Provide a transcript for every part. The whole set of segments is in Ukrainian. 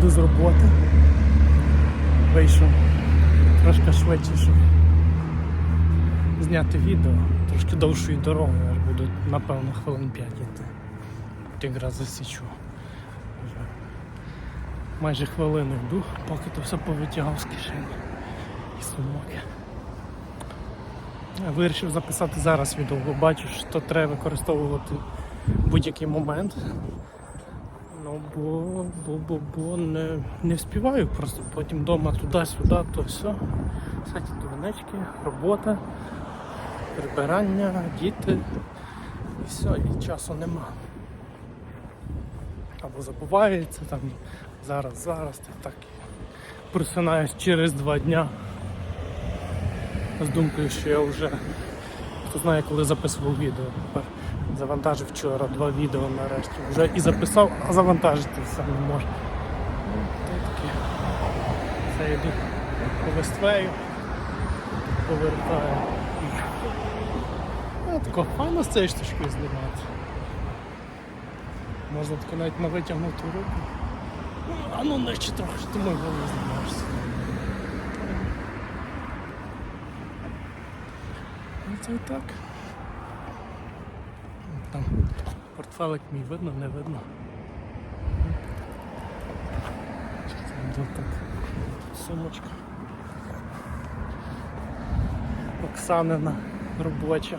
Йду з роботи. Вийшов трошки швидше, щоб зняти відео. Трошки довшою дорогою, аж буду, напевно, хвилин 5 йти. От якраз засічу. Майже хвилину йду, поки то все повитягав з кишені і сумок. Я вирішив записати зараз відео, бо бачу, що треба використовувати будь-який момент. Ну, бо, бо, бо, бо не, не вспіваю просто потім вдома туди-сюди, то все. Кстати, дурнички, робота, прибирання, діти. І все, і часу нема. Або забувається там зараз, зараз, та так просинаюсь через два дня з думкою, що я вже хто знає, коли записував відео. Тепер завантажив вчора два відео нарешті. Вже і записав, а завантажити все не можу. Ну, таке. Це йду по вествею, повертаю. А, тако файно з цією штучкою знімати. Можна тако навіть на витягнуту руку. Ну, А ну нижче трохи, ти мой голову знімаєшся. Це і так. Там портфелик мій видно, не видно. Тут так. Сумочка. Оксанина робоча.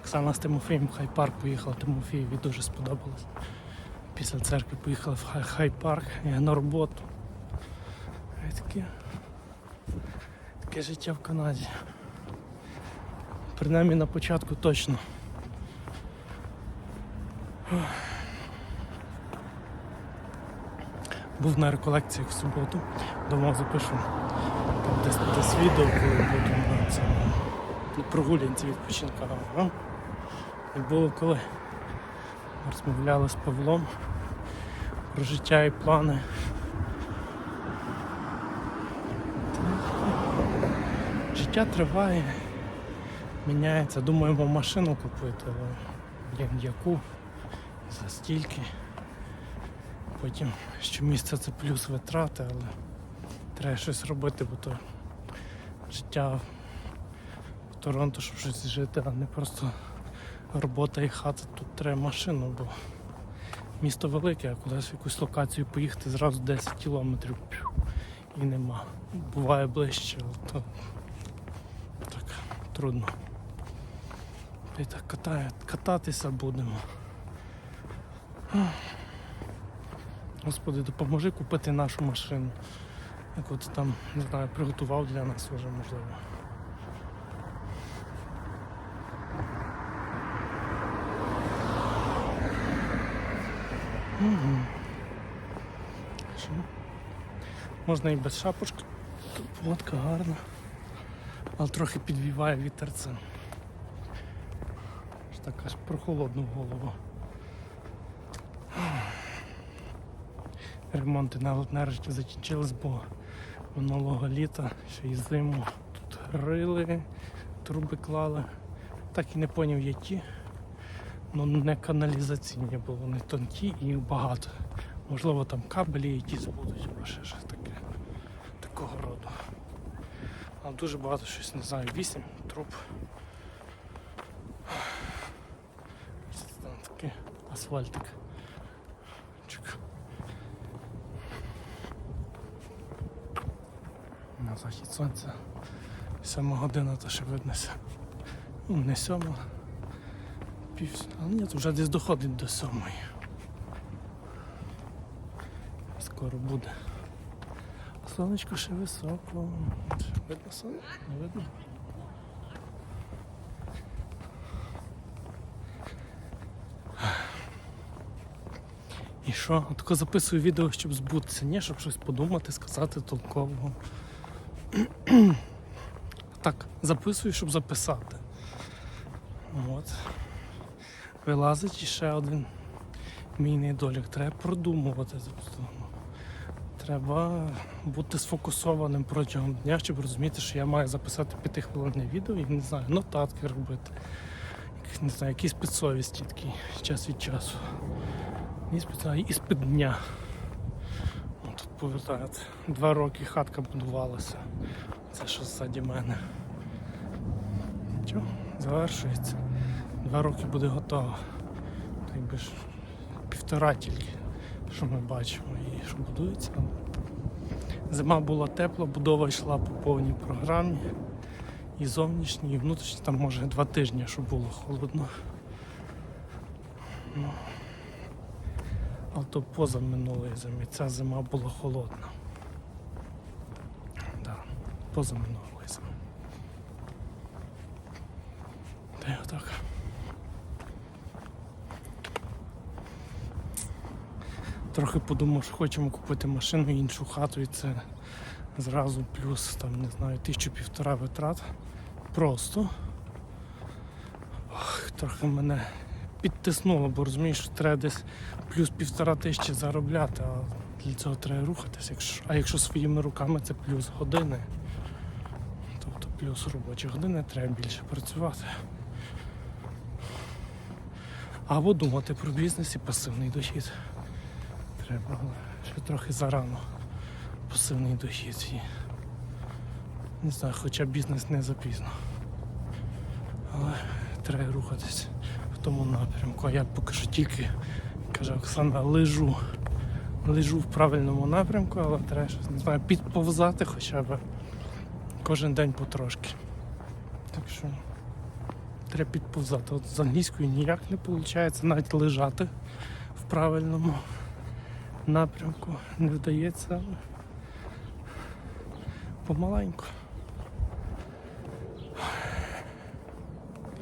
Оксана з Тимофієм в Хай-парк поїхала, Тимофієві дуже сподобалось. Після церкви поїхала в Хай- Хай-парк я на роботу. Таке, таке життя в Канаді. Принаймні на початку точно. Був на реколекціях в суботу, думав запишу десь, десь відео, коли буду на цьому прогулянці відпочинковому. Ну, І було коли розмовляли з Павлом про життя і плани. Життя триває міняється. Думаємо машину купити, але яку за стільки. Потім щомісяця це плюс витрати, але треба щось робити, бо то життя в Торонто, щоб щось жити, а не просто робота і хата. Тут треба машину, бо місто велике, а кудись в якусь локацію поїхати зразу 10 кілометрів і нема. Буває ближче, але то так трудно. І так катає, кататися будемо. Господи, допоможи купити нашу машину. Яку ти там, не знаю, приготував для нас вже можливо. Що? Можна і без шапочки. Погодка гарна. Але трохи підвіває вітерцем. Аж так аж прохолодну голову. Ремонти на- нарешті закінчились, бо минулого літа ще й зиму тут рили, труби клали. Так і не поняв які. Ну не каналізаційні, бо вони тонкі і багато. Можливо там кабелі якісь будуть, або ще щось таке. Такого роду. А дуже багато щось не знаю, вісім труб. Асфальтик. Чик. На захід сонця. Сьома година, то ще виднося. Ну, не сьома. Пів. А ні, то вже десь доходить до сьомої. Скоро буде. Сонечко ще високо. Видно сон? Не видно? Що? Тако записую відео, щоб збутися, ні, щоб щось подумати, сказати толкового. Так, записую, щоб записати. От. Вилазить іще один мій недолік. Треба продумувати. Треба бути сфокусованим протягом дня, щоб розуміти, що я маю записати п'ятихвилинне відео і не знаю, нотатки робити. Не знаю, якісь підсовісті такі час від часу. І спеціально іспит дня. повертають. Два роки хатка будувалася. Це що ззаді мене. Чого? Завершується. Два роки буде готово. Так якби ж півтора тільки, що ми бачимо. І що будується. Зима була тепла, будова йшла по повній програмі. І зовнішній, і внутрішній, там може два тижні, щоб було холодно. А то поза минулої зими. Ця зима була холодна. Да, поза минулої зими. Та й отак. Трохи подумав, що хочемо купити машину і іншу хату, і це зразу плюс там, не знаю, тисячу півтора витрат. Просто. Ох, трохи мене підтиснуло, бо розумієш, що треба десь плюс півтора тисячі заробляти, а для цього треба рухатися. Якщо, а якщо своїми руками це плюс години, тобто плюс робочі години, треба більше працювати. Або думати про бізнес і пасивний дохід. Треба, ще трохи зарано. Пасивний дохід. І... Не знаю, хоча бізнес не запізно. Але треба рухатись тому напрямку. А я поки що тільки, каже Оксана, лежу. Лежу в правильному напрямку, але треба щось, не знаю, підповзати хоча б кожен день потрошки. Так що треба підповзати. От з англійською ніяк не виходить, навіть лежати в правильному напрямку не вдається, але помаленьку.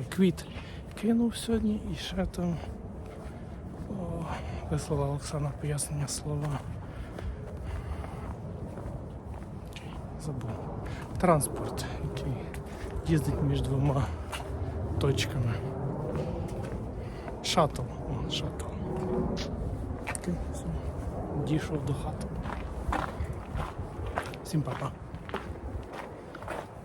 Квіт кинув сьогодні і ще там о, вислала Оксана пояснення слова. Окей, Забув. Транспорт, який їздить між двома точками. Шаттл. О, шаттл. Окей, все. Дійшов до хати. Всім па-па.